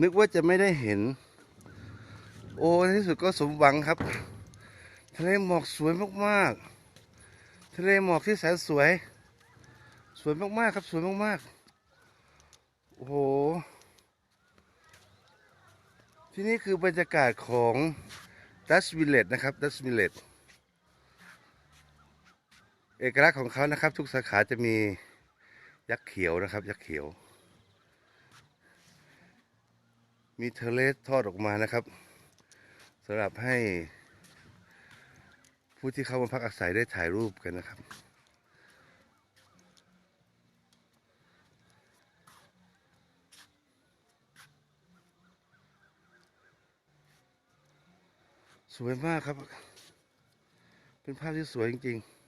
นึกว่าจะไม่ได้เห็น โอ้ที่สุดก็สมหวังครับ ทะเลหมอกสวยมากๆ ทะเลหมอกที่แสนสวย สวยมากๆครับ สวยมากๆ โอ้โห ที่นี่คือบรรยากาศของดัชวิลเลตนะครับดัชวิลเลตเอกลักษณ์ของเขานะครับ ทุกสาขาจะมียักษ์เขียวนะครับ ยักษ์เขียว มีเทเลสทอดออกมานะครับสำหรับให้ผู้ที่เข้ามาพักอาศัยได้ถ่ายรูปกันนะครับสวยมากครับ เป็นภาพที่สวยจริง ๆ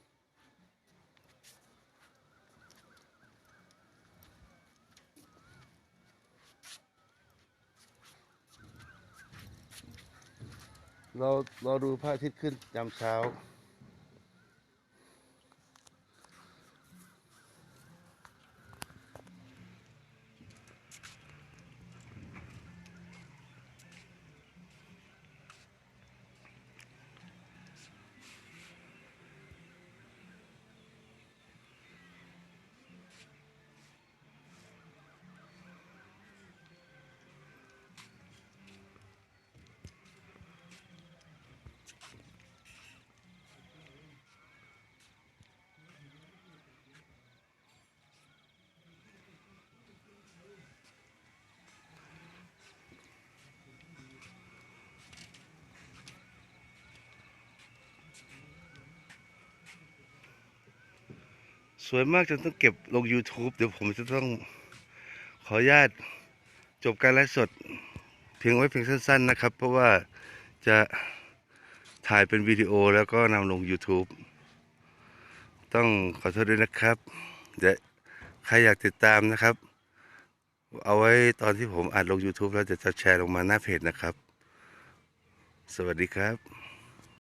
เราเราดูพระอาทิตย์ขึ้นยามเช้า สวยมากจนต้องเก็บลง YouTube เดี๋ยวผมจะต้องขออนุญาตจบการไลฟ์สด เพียงไว้เพียงสั้น ๆนะครับ เพราะว่าจะถ่ายเป็นวิดีโอแล้วก็นำลง YouTube ต้องขอโทษด้วยนะครับ เดี๋ยวใครอยากติดตามนะครับ เอาไว้ตอนที่ผมอัดลง YouTube แล้วจะจะแชร์ลงมาหน้าเพจนะครับ สวัสดีครับ